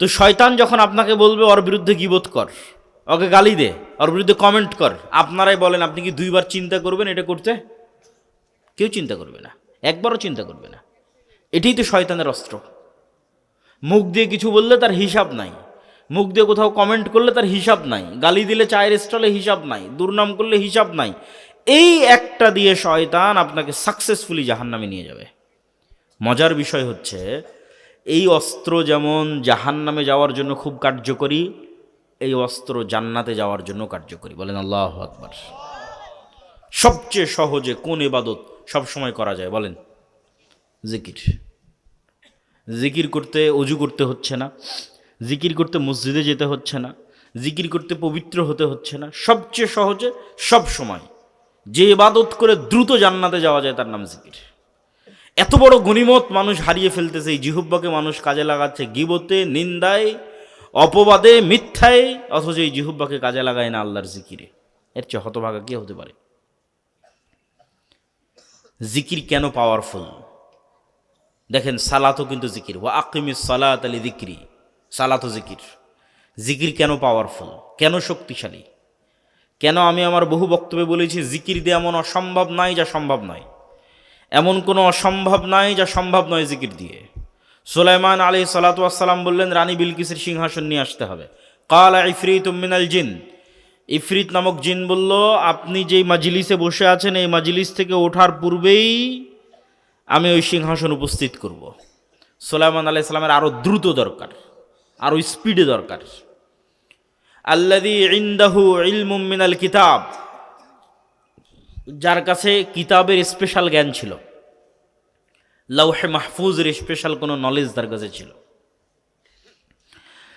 তো শয়তান যখন আপনাকে বলবে, ওর বিরুদ্ধে গিবোধ কর, ওকে গালি দে, ওর বিরুদ্ধে কমেন্ট কর, আপনারাই বলেন, আপনি কি দুইবার চিন্তা করবেন এটা করতে? কেউ চিন্তা করবে না, একবারও চিন্তা করবে না। এটাই তো শয়তানের অস্ত্র। মুখ দিয়ে কিছু বললে তার হিসাব নাই, মুখ দিয়ে কোথাও কমেন্ট করলে তার হিসাব নাই, গালি দিলে চায়ের স্টলে হিসাব নাই, দুর্নাম করলে হিসাব নাই। এই একটা দিয়ে শয়তান আপনাকে সাকসেসফুলি জাহান্নামে নিয়ে যাবে। মজার বিষয় হচ্ছে এই অস্ত্র যেমন জাহান্নামে যাওয়ার জন্য খুব কার্যকরী, এই অস্ত্র জান্নাতে যাওয়ার জন্য কার্যকরী। বলেন আল্লাহ আকবার। সবচেয়ে সহজে কোন এবাদত সবসময় করা যায় বলেন? জিকির। জিকির করতে, অজু করতে হচ্ছে না। জিকির করতে মসজিদে যেতে হচ্ছে না। জিকির করতে পবিত্র হতে হচ্ছে না। সবচেয়ে সহজে সব সময় যে ইবাদত করে দ্রুত জান্নাতে যাওয়া যায় তার নাম জিকির। এত বড় গনিমত মানুষ হারিয়ে ফেলতেছে, এই জিহুব্বাকে মানুষ কাজে লাগাচ্ছে। গিবতে, নিন্দায়, অপবাদে, মিথ্যায়, অথচ এই জিহুব্বাকে কাজে লাগায় না আল্লাহর জিকিরে। এর চেয়ে হতভাগা কে হতে পারে? জিকির কেন পাওয়ারফুল দেখেন, সালাতও কিন্তু জিকির। ওয়া আকিমি সালাত আলী জিক্রি সালাতও জিকির। জিকির কেন পাওয়ারফুল কেন শক্তিশালী? কেন আমি আমার বহু বক্তব্যে বলেছি, জিকির দিয়ে এমন অসম্ভব নাই যা সম্ভব নয়? এমন কোনো অসম্ভব নয় যা সম্ভব নয় জিকির দিয়ে। সুলাইমান আলী সালাতাম বললেন, রানী বিলকিসের সিংহাসন নিয়ে আসতে হবে। কাল ইফরিত মিনাল জিন। ইফরিত নামক জিন বলল, আপনি যেই মাজলিসে বসে আছেন, এই মাজলিস থেকে ওঠার পূর্বেই আমি ওই সিংহাসন উপস্থিত করব। সোলাইমান আলাই সালামের আরও দ্রুত দরকার আরও স্পিডে দরকার। আল্লাদি ইন্দাহু ইলমুম মিনাল কিতাব। যার কাছে কিতাবের স্পেশাল জ্ঞান ছিল। লৌহে মাহফুজের স্পেশাল কোনো নলেজ তার কাছে ছিল।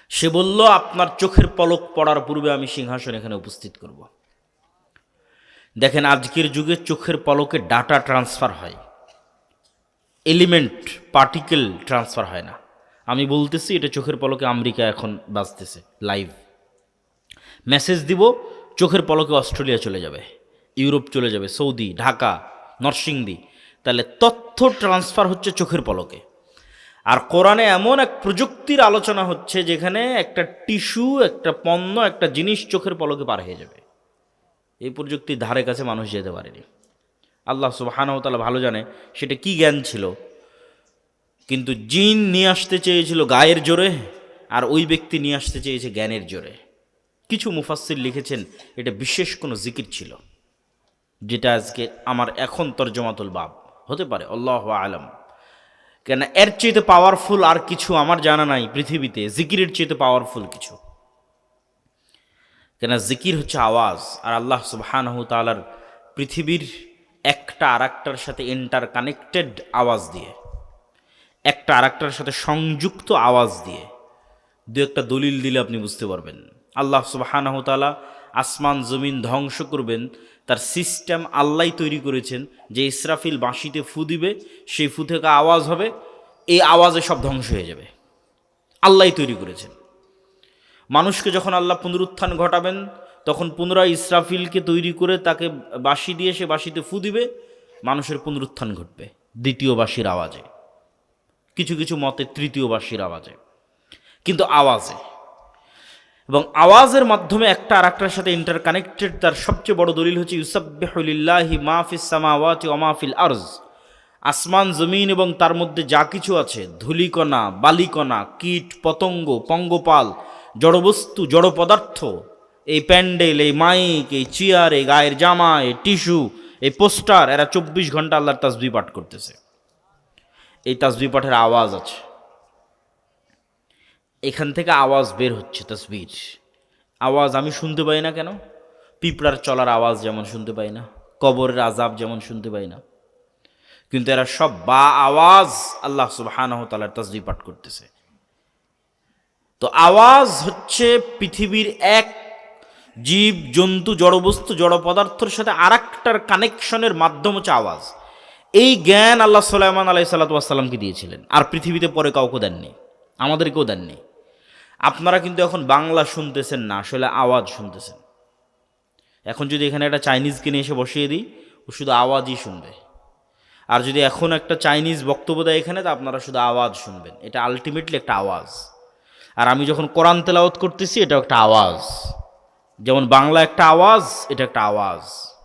সে বলল, আপনার চোখের পলক পড়ার পূর্বে আমি সিংহাসন এখানে উপস্থিত করব। দেখেন, আজকের যুগে চোখের পলকে ডাটা ট্রান্সফার হয়। এলিমেন্ট পার্টিকেল ট্রান্সফার হয় না। আমি বলতেছি, এটা চোখের পলকে আমেরিকা এখন বাঁচতেছে লাইভ মেসেজ দিব, চোখের পলকে অস্ট্রেলিয়া চলে যাবে। ইউরোপ চলে যাবে, সৌদি, ঢাকা, নরসিংদী। তাহলে তথ্য ট্রান্সফার হচ্ছে চোখের পলকে। আর কোরআনে এমন এক প্রযুক্তির আলোচনা হচ্ছে যেখানে একটা টিস্যু, একটা পণ্য, একটা জিনিস চোখের পলকে পার হয়ে যাবে। এই প্রযুক্তির ধারে কাছে মানুষ যেতে পারেনি। আল্লাহ সুবাহানতালা ভালো জানে, সেটা কি জ্ঞান ছিল। কিন্তু জিন নিয়ে আসতে চেয়েছিল গায়ের জোরে, আর ওই ব্যক্তি নিয়ে আসতে চেয়েছে জ্ঞানের জোরে। কিছু মুফাসির লিখেছেন, এটা বিশেষ কোনো জিকির ছিল। যেটা আজকে আমার এখন তর্জমাতুল বাব। হতে পারে, আল্লাহ আলম। কেন এর চেয়েতে পাওয়ারফুল আর কিছু আমার জানা নাই পৃথিবীতে। জিকিরের চেয়েতে পাওয়ারফুল কিছু। কেন জিকির হচ্ছে আওয়াজ, আর আল্লাহ সুবহানাহু তালার পৃথিবীর একটা আর একটার সাথে ইন্টার কানেক্টেড আওয়াজ দিয়ে, একটা আর একটার সাথে সংযুক্ত আওয়াজ দিয়ে দু একটা দলিল দিলে আপনি বুঝতে পারবেন। আল্লাহ সুবাহানাহ আসমান জমিন ধ্বংস করবেন, তার সিস্টেম আল্লাহ তৈরি করেছেন, যে ইসরাফিল বাঁশিতে ফু দিবে, সেই ফু থেকে আওয়াজ হবে, এই আওয়াজে সব ধ্বংস হয়ে যাবে। আল্লাহ তৈরি করেছেন। মানুষকে যখন আল্লাহ পুনরুত্থান ঘটাবেন, তখন পুনরায় ইসরাফিলকে তৈরি করে তাকে বাঁশি দিয়ে সে বাঁশিতে ফু দিবে, মানুষের পুনরুত্থান ঘটবে, দ্বিতীয় বাঁশির আওয়াজে। কিছু কিছু মতে তৃতীয় বাঁশির আওয়াজে। কিন্তু আওয়াজে। এবং আওয়াজের মাধ্যমে একটা আর একটার সাথে ইন্টার কানেক্টেড তার সবচেয়ে বড় দলিল হচ্ছে ইউসাবিল্লাহি মাহফিস সামাওয়াতি ওমাফিল আরজ। আসমান, জমিন এবং তার মধ্যে যা কিছু আছে, ধুলিকণা, বালিকণা, কীট, পতঙ্গ, পঙ্গপাল, জড়বস্তু, জড় পদার্থ, এই প্যান্ডেল, এই মাইক, এই চেয়ার, এই গায়ের জামা, এই টিস্যু, এই পোস্টার, এরা চব্বিশ ঘণ্টা আল্লাহর তাসবি পাঠ করতেছে। এই তাসবি পাঠের আওয়াজ আছে। এখান থেকে আওয়াজ বের হচ্ছে, তসবির। আওয়াজ আমি শুনতে পাই না কেন? পিঁপড়ার চলার আওয়াজ যেমন শুনতে পাই না, কবরের আজাব যেমন শুনতে পাই না। কিন্তু এরা সব বা আওয়াজ আল্লাহ সুবাহানহ তালার তসবি পাঠ করতেছে। তো আওয়াজ হচ্ছে পৃথিবীর এক জীব, জন্তু, জড়বস্তু, জড় পদার্থের সাথে আর একটার কানেকশনের মাধ্যম হচ্ছে আওয়াজ। এই জ্ঞান আল্লাহ সাল্লামান আলাই সাল্লাতামকে দিয়েছিলেন। আর পৃথিবীতে পরে কাউকে দেননি, আমাদেরকেও দেননি। আপনারা কিন্তু এখন বাংলা শুনতেছেন না, আসলে আওয়াজ শুনতেছেন। এখন যদি এখানে একটা চাইনিজ কিনে এসে বসিয়ে দিই, ও শুধু আওয়াজই শুনবে। আর যদি এখন একটা চাইনিজ বক্তব্য দেয় এখানে, তো আপনারা শুধু আওয়াজ শুনবেন। এটা আলটিমেটলি একটা আওয়াজ। আর আমি যখন কোরআন তেলাওয়াত করতেছি এটা একটা আওয়াজ। যেমন বাংলা একটা আওয়াজ, এটা একটা আওয়াজ।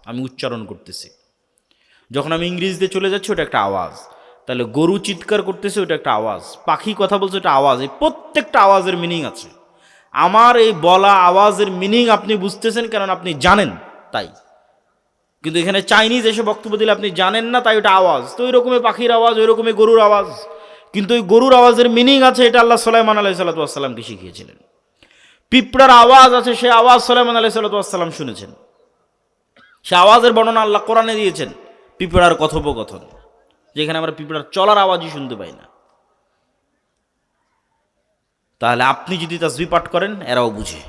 আমি উচ্চারণ করতেছি। যখন আমি ইংরেজিতে চলে যাচ্ছি, ওটা একটা আওয়াজ। তাহলে গরু চিৎকার করতেছে ওটা একটা আওয়াজ। পাখি কথা বলছে ওটা আওয়াজ। এই প্রত্যেকটা আওয়াজের মিনিং আছে। আমার এই বলা আওয়াজের মিনিং আপনি বুঝতেছেন, কারণ আপনি জানেন তাই। কিন্তু এখানে চাইনিজ এসে বক্তব্য দিলে আপনি জানেন না, তাই ওটা আওয়াজ। তো ওই রকমের পাখির আওয়াজ ওই রকমের গরুর আওয়াজ। কিন্তু ওই গরুর আওয়াজের মিনিং আছে, এটা আল্লাহ সালাইমান আলাই সাল্লাতামকে শিখিয়েছিলেন। পিঁপড়ার আওয়াজ আছে, সে আওয়াজ সালাইমান আলাই সাল্লাতাম শুনেছেন। সে আওয়াজের বর্ণনা আল্লাহ কোরআনে দিয়েছেন, পিঁপড়ার কথোপকথন। যেখানে আমরা পিঁপড়ার চলার আওয়াজই শুনতে পাই না। তাহলে আপনি যদি তাসবি পাঠ করেন, এরাও বুঝে।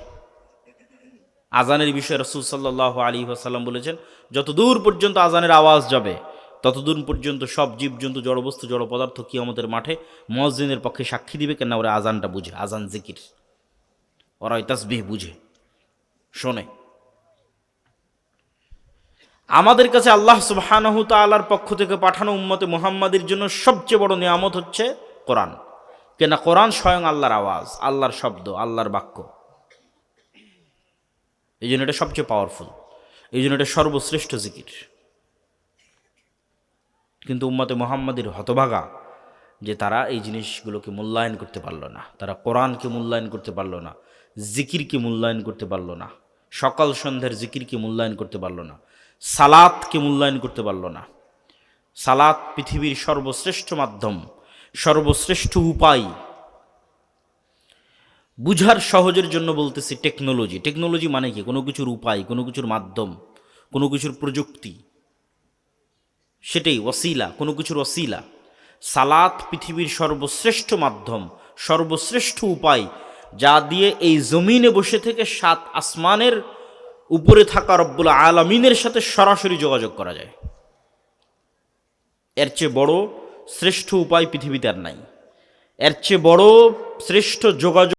আজানের বিষয়ে রসুল সাল্লাহ আলী আসাল্লাম বলেছেন, যত দূর পর্যন্ত আজানের আওয়াজ যাবে, ততদূর পর্যন্ত সব জীবজন্তু, জড়বস্তু, জড় পদার্থ কিয়ামতের মাঠে মসজিদের পক্ষে সাক্ষী দিবে কেন ওরা আজানটা বুঝে, আজান জিকির। ওরা ওই তাসবিহ বুঝে। শোনে আমাদের কাছে আল্লাহ সুবহানাহু তাআলার পক্ষ থেকে পাঠানো উম্মতে মুহাম্মাদের জন্য সবচেয়ে বড় নিয়ামত হচ্ছে কোরআন। কেনা কোরআন স্বয়ং আল্লাহর আওয়াজ, আল্লাহর শব্দ, আল্লাহর বাক্য। এই জন্য এটা সবচেয়ে পাওয়ারফুল এই জন্য এটা সর্বশ্রেষ্ঠ জিকির। কিন্তু উম্মতে মোহাম্মদের হতভাগা যে তারা এই জিনিসগুলোকে মূল্যায়ন করতে পারল না, তারা কোরআনকে মূল্যায়ন করতে পারল না, জিকিরকে মূল্যায়ন করতে পারল না, সকাল সন্ধ্যার জিকিরকে মূল্যায়ন করতে পারল না। সালাতকে মূল্যায়ন করতে পারল না। সালাত পৃথিবীর সর্বশ্রেষ্ঠ মাধ্যম, সর্বশ্রেষ্ঠ উপায়। বুঝার সহজের জন্য বলতেছি টেকনোলজি। টেকনোলজি মানে কি? কোনো কিছুর উপায়, কোনো কিছুর মাধ্যম, কোনো কিছুর প্রযুক্তি। সেটাই ওসিলা কোনো কিছুর ওসিলা সালাত পৃথিবীর সর্বশ্রেষ্ঠ মাধ্যম, সর্বশ্রেষ্ঠ উপায়, যা দিয়ে এই জমিনে বসে থেকে সাত আসমানের উপরে থাকা রব্বুল আলমিনের সাথে সরাসরি যোগাযোগ করা যায়। এর চেয়ে বড় শ্রেষ্ঠ উপায় পৃথিবীতে আর নাই। এর চেয়ে বড় শ্রেষ্ঠ যোগাযোগ